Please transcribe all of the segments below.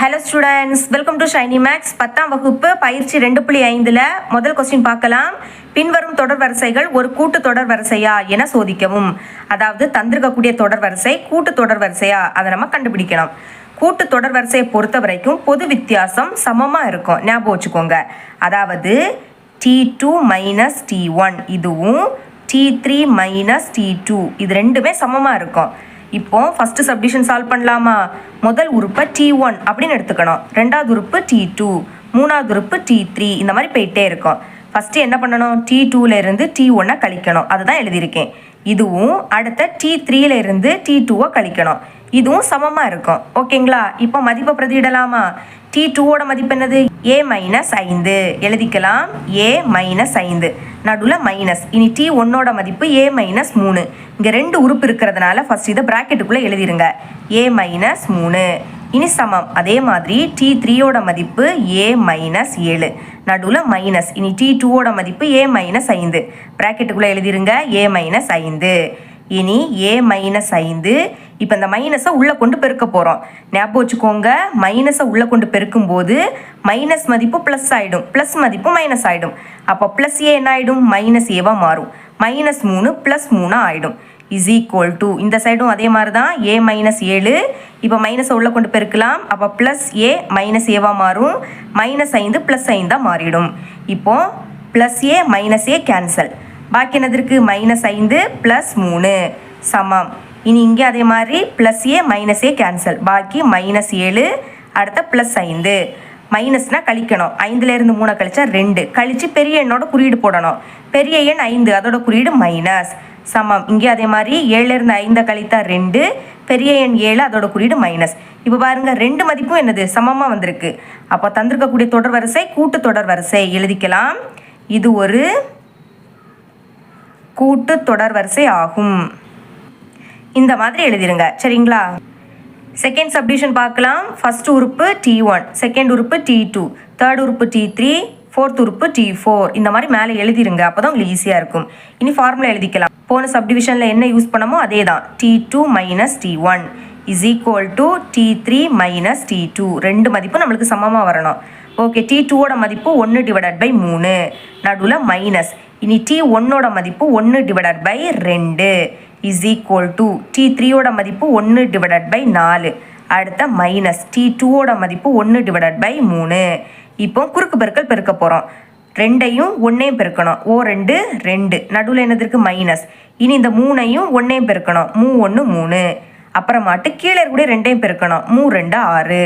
Hello students welcome to Shiny Max பத்தாம் வகுப்பு பயிற்சி ரெண்டு புள்ளி ஐந்தில் முதல் கொஸ்டின் பார்க்கலாம். பின்வரும் தொடர் வரிசைகள் ஒரு கூட்டு தொடர் வரிசையா என சோதிக்கவும். அதாவது தந்திருக்கக்கூடிய தொடர் வரிசை கூட்டு தொடர் வரிசையா? அதை நம்ம கண்டுபிடிக்கணும். கூட்டு தொடர் வரிசையை பொறுத்த வரைக்கும் பொது வித்தியாசம் சமமாக இருக்கும். ஞாபகம் வச்சுக்கோங்க. அதாவது T two minus T one இதுவும் T three minus T two இது ரெண்டுமே சமமாக இருக்கும். இப்போ ஃபஸ்ட்டு சப்டிஷன் சால்வ் பண்ணலாமா? முதல் உறுப்பை டி ஒன் அப்படின்னு எடுத்துக்கணும். ரெண்டாவது உறுப்பு டி டூ மூணாவது உறுப்பு டி த்ரீ இந்த மாதிரி போயிட்டே இருக்கும். ஃபஸ்ட்டு என்ன பண்ணணும்? டி இருந்து டி ஒன்னை கழிக்கணும். அதுதான் எழுதியிருக்கேன். இதுவும் அடுத்த டி த்ரீல இருந்து டி டூவை கழிக்கணும். இதுவும் சமமாக இருக்கும். ஓகேங்களா? இப்போ மதிப்பை பிரதியிடலாமா? டி டூவோட மதிப்பு என்னது? ஏ மைனஸ் ஐந்து. எழுதிக்கலாம். ஏ மைனஸ் ஐந்து. நடுவில் மைனஸ் இனி டி ஒன்னோட மதிப்பு ஏ மைனஸ் மூணு. இங்கே ரெண்டு உறுப்பு இருக்கிறதுனால ஃபஸ்ட் இதை ப்ராக்கெட்டுக்குள்ளே எழுதிருங்க. ஏ மைனஸ் மூணு. இனி சமம். அதே மாதிரி டி த்ரீயோட மதிப்பு ஏ மைனஸ் ஏழு. நடுவில் மைனஸ் இனி டி டூவோட மதிப்பு ஏ மைனஸ் ஐந்து. ப்ராக்கெட்டுக்குள்ளே எழுதிருங்க. ஏ மைனஸ் ஐந்து. இனி ஏ மைனஸ் ஐந்து. இப்போ இந்த மைனஸை உள்ளே கொண்டு பெருக்க போகிறோம் ஞாபகம் வச்சுக்கோங்க. மைனஸை உள்ளே கொண்டு பெருக்கும் போது மைனஸ் மதிப்பு ப்ளஸ் ஆகிடும் ப்ளஸ் மதிப்பு மைனஸ் ஆகிடும் அப்போ ப்ளஸ் ஏ என்ன ஆகிடும் மைனஸ் ஏவாக மாறும். மைனஸ் மூணு ப்ளஸ் மூணாக ஆகிடும் இஸ் ஈக்குவல் டு இந்த சைடும் அதே மாதிரி தான் ஏ மைனஸ் ஏழு. இப்போ மைனஸை உள்ளே கொண்டு பெருக்கலாம். அப்போ ப்ளஸ் ஏ மைனஸ் ஏவாக மாறும். மைனஸ் ஐந்து ப்ளஸ் ஐந்தாக மாறிடும். இப்போ plus A minus A cancel பாக்கி என்னது மைனஸ் ஐந்து ப்ளஸ் மூணு. சமம். இனி இங்கே அதே மாதிரி plus A minus A cancel பாக்கி மைனஸ் ஏழு அடுத்த ப்ளஸ் ஐந்து. மைனஸ்னால் கழிக்கணும். ஐந்துலேருந்து மூணை கழிச்சா ரெண்டு. கழித்து பெரிய எண்ணோட குறியீடு போடணும். பெரிய எண் ஐந்து அதோட குறியீடு மைனஸ் சமம். இங்கே அதே மாதிரி ஏழுலேருந்து ஐந்தை கழித்தா ரெண்டு பெரிய எண் ஏழு அதோட குறியீடு மைனஸ் இப்போ பாருங்கள் ரெண்டு மதிப்பும் என்னது? சமமாக வந்திருக்கு. அப்போ தந்திருக்கக்கூடிய தொடர் வரிசை கூட்டு தொடர் வரிசை. எழுதிக்கலாம். இது ஒரு கூட்டு தொடர் வரிசை ஆகும். இந்த மாதிரி எழுதிருங்க. சரிங்களா? செகண்ட் சப்டிஷன் பார்க்கலாம். ஃபர்ஸ்ட் உறுப்பு டி ஒன் செகண்ட் உறுப்பு டி டூ தேர்ட் உறுப்பு டி த்ரீ ஃபோர்த் உறுப்பு டி ஃபோர் இந்த மாதிரி மேலே எழுதிருங்க. அப்போ தான் உங்களுக்கு ஈஸியாக இருக்கும். இனி ஃபார்முலா எழுதிக்கலாம். போன சப்டிவிஷனில் என்ன யூஸ் பண்ணமோ அதே தான் T two minus T one is equal to T three minus T two ரெண்டு மதிப்பும் நம்மளுக்கு சமமாக வரணும். ஓகே டி டூவோட மதிப்பு ஒன்று டிவைடட் பை மூணு. நடுவில் மைனஸ் இனி டி ஒன்னோட மதிப்பு ஒன்று டிவைடட் பை ரெண்டு இஸ் ஈக்குவல் டு டி த்ரீயோட மதிப்பு ஒன்று டிவைடட் பை நாலு. அடுத்த மைனஸ் டி டூவோட மதிப்பு ஒன்று டிவைடட் பை மூணு. இப்போ குறுக்கு பெருக்கல் பெருக்க போகிறோம் ரெண்டையும் ஒன்றையும் பெருக்கணும். ஓ ரெண்டு ரெண்டு. நடுவில் என்னது இருக்குது மைனஸ் இனி இந்த மூணையும் ஒன்றையும் பெருக்கணும். மூ ஒன்று மூணு. அப்புறமாட்டு கீழே இருக்கக்கூடிய ரெண்டையும் பெருக்கணும். மூ ரெண்டு ஆறு.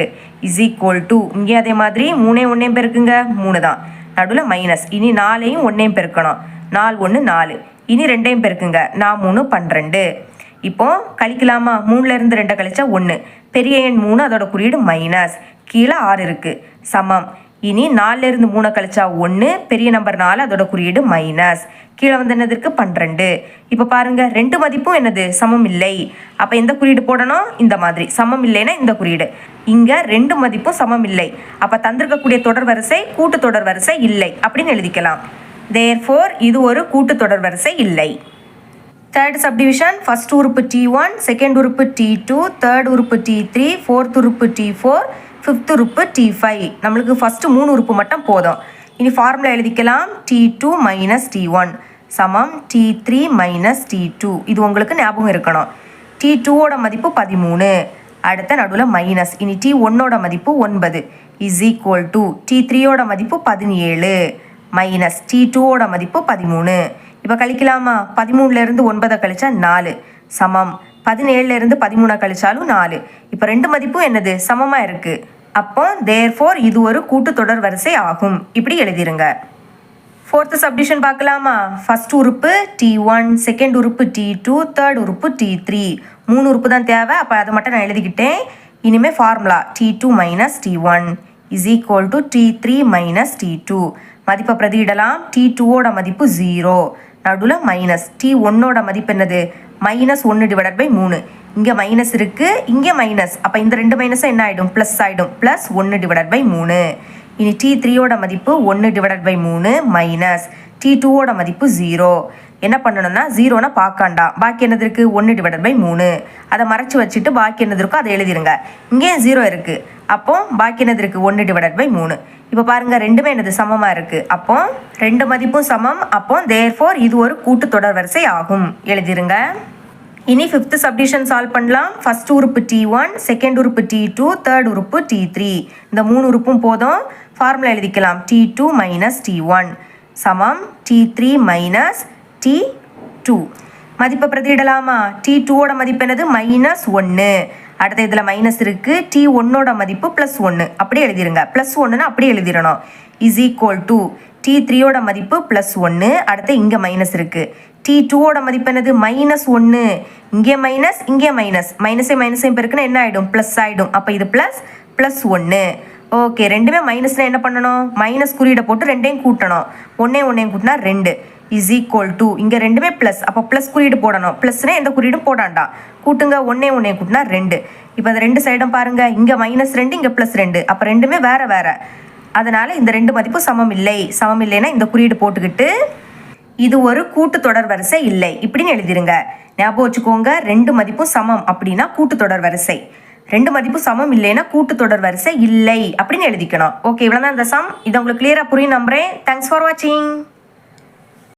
இஸ் ஈக்குவல் டு இங்கே அதே மாதிரி மூணையும் ஒன்றையும் பெருக்குங்க. மூணு தான். நடுவில் மைனஸ் இனி நாலையும் ஒன்றையும் பெருக்கணும். நாலு ஒன்று நாலு. இனி ரெண்டையும் பெருக்குங்க. நான் மூணு பன்னிரெண்டு. இப்போ கழிக்கலாமா? மூணுல இருந்து ரெண்டை கழிச்சா ஒன்று பெரிய எண் மூணு அதோட குறியீடு மைனஸ் கீழே ஆறு இருக்குது சமம். இனி நாலுல இருந்து மூணை கழிச்சா ஒன்று பெரிய நம்பர் நாலு அதோட குறியீடு மைனஸ் கீழே வந்து என்னதுக்கு பன்னிரெண்டு. இப்போ பாருங்க ரெண்டு மதிப்பும் என்னது? சமம் இல்லை. அப்போ எந்த குறியீடு போடணும்? இந்த மாதிரி. சமம் இல்லைன்னா இந்த குறியீடு. இங்கே ரெண்டு மதிப்பும் சமம் இல்லை. அப்போ தந்திருக்கக்கூடிய தொடர் வரிசை கூட்டு தொடர் வரிசை இல்லை அப்படின்னு எழுதிக்கலாம். தேர்ஃபோர் இது ஒரு கூட்டு தொடர் வரிசை இல்லை. தேர்ட் சப்டிவிஷன் ஃபஸ்ட் உறுப்பு டி ஒன் செகண்ட் உறுப்பு டி டூ தேர்ட் உறுப்பு டி த்ரீ ஃபோர்த் உறுப்பு டி ஃபோர் ஃபிஃப்த் உறுப்பு டி ஃபைவ் நம்மளுக்கு ஃபஸ்ட்டு மூணு உறுப்பு மட்டும் போதும். இனி ஃபார்முலா எழுதிக்கலாம். T two minus T one சமம். T three minus T two இது உங்களுக்கு ஞாபகம் இருக்கணும். டி டூவோட மதிப்பு பதிமூணு. அடுத்த நடுவில் மைனஸ் இனி டி ஒன்னோட மதிப்பு ஒன்பது. இஸ் ஈக்குவல் டு டி த்ரீயோட மதிப்பு பதினேழு. மைனஸ் டி டூவோட மதிப்பு பதிமூணு. இப்போ கழிக்கலாமா? பதிமூணுலேருந்து ஒன்பதை கழிச்சா நாலு. சமம். பதினேழுலேருந்து பதிமூணாக கழிச்சாலும் நாலு. இப்போ ரெண்டு மதிப்பும் என்னது? சமமாக இருக்குது அப்போ தேர்ஃபோர் இது ஒரு கூட்டுத்தொடர் வரிசை ஆகும். இப்படி எழுதிருங்க. ஃபோர்த்து சப்டிஷன் பார்க்கலாமா? ஃபர்ஸ்ட் உறுப்பு டி ஒன் செகண்ட் உறுப்பு டி டூ தேர்ட் உறுப்பு டி த்ரீ மூணு உறுப்பு தான் தேவை. அப்போ அதை மட்டும் நான் எழுதிக்கிட்டேன். இனிமேல் formula T two minus T one is equal to T three minus T two மதிப்பை பிரதியிடலாம். டி டூவோட மதிப்பு ஜீரோ நடுவில் மைனஸ் டி ஒன்னோட மதிப்பு என்னது? மைனஸ் ஒன்று டிவைடட் பை மூணு. இங்கே மைனஸ் இருக்குது இங்கே மைனஸ் அப்போ இந்த ரெண்டு மைனஸும் என்ன ஆகிடும் ப்ளஸ் ஆகிடும் ப்ளஸ் ஒன்று டிவைடட் பை மூணு. இனி டி த்ரீயோட மதிப்பு ஒன்று டிவைடட் பை மூணு மைனஸ் டி டூவோட மதிப்பு ஜீரோ என்ன பண்ணணும்னா ஜீரோனா பார்க்காண்டாம் பாக்கி என்னது இருக்குது ஒன்று டிவைடட் பை மூணு. அதை மறைச்சி வச்சுட்டு பாக்கி என்னது இருக்கோ அதை எழுதிருங்க. இங்கேயும் ஜீரோ இருக்குது அப்போ பாக்கி என்னது இருக்குது ஒன்று டிவைடட் பை மூணு. இப்போ பாருங்கள் ரெண்டுமே என்னது? சமமாக இருக்குது அப்போ ரெண்டு மதிப்பும் சமம். அப்போ தேர்ஃபோர் இது ஒரு கூட்டு தொடர் வரிசை ஆகும். எழுதிருங்க. இனி ஃபிஃப்த் சப்டிஷன் சால்வ் பண்ணலாம். ஃபர்ஸ்ட் உறுப்பு டி ஒன் செகண்ட் உறுப்பு டி டூ தேர்ட் உறுப்பு டி த்ரீ இந்த மூணு உறுப்பும் போதும். ஃபார்முலா எழுதிக்கலாம். T two minus T one சமம். T three minus T two மதிப்பை பிரதியிடலாமா? டி டூவோட மதிப்பு என்னது? மைனஸ் ஒன்று அடுத்த இதில் மைனஸ் இருக்குது டி ஒன்னோட மதிப்பு ப்ளஸ் ஒன்று அப்படியே எழுதிருங்க. ப்ளஸ் ஒன்றுன்னு அப்படியே எழுதிடணும். இஸ் ஈக்குவல் டு டி த்ரீயோட மதிப்பு ப்ளஸ் ஒன்று அடுத்து இங்கே மைனஸ் இருக்குது டி டூவோட மதிப்பு என்னது? மைனஸ் ஒன்று இங்கே மைனஸ் இங்கே மைனஸ் மைனஸே மைனஸையும் பெருக்குன்னா என்ன ஆகிடும் ப்ளஸ் ஆகிடும் அப்போ இது ப்ளஸ் ப்ளஸ் ஒன்று ஓகே ரெண்டுமே மைனஸ்னால் என்ன பண்ணணும்? மைனஸ் குறியீடை போட்டு ரெண்டையும் கூட்டணும். ஒன்றே ஒன்றையும் கூட்டினா ரெண்டு. இஸ் ஈக்குவல் டு இங்கே ரெண்டுமே ப்ளஸ் அப்போ ப்ளஸ் குறியீடு போடணும். ப்ளஸ்னால் எந்த குறியீடும் போடாண்டாம் கூட்டுங்க ஒன்றே ஒன்றையும் கூட்டினா ரெண்டு. இப்போ அந்த ரெண்டு சைடும் பாருங்கள் இங்கே மைனஸ் ரெண்டு இங்கே ப்ளஸ் ரெண்டு. அப்போ ரெண்டுமே வேறு வேறு. அதனால் இந்த ரெண்டு மதிப்பும் சமம் இல்லை. சமம் இல்லைன்னா இந்த குறியீடு போட்டுக்கிட்டு இது ஒரு கூட்டு தொடர் வரிசை இல்லை. இப்படின்னு எழுதிருங்க. ஞாபகம் வச்சுக்கோங்க. ரெண்டு மதிப்பும் சமம் அப்படின்னா கூட்டு தொடர் வரிசை. ரெண்டு மதிப்பும் சமம் இல்லைன்னா கூட்டு தொடர் வரிசை இல்லை அப்படின்னு எழுதிக்கணும். ஓகே இவ்வளோதான் இந்த சம் இதை உங்களுக்கு கிளியராக புரியும் நம்புறேன். தேங்க்ஸ் ஃபார் வாட்சிங்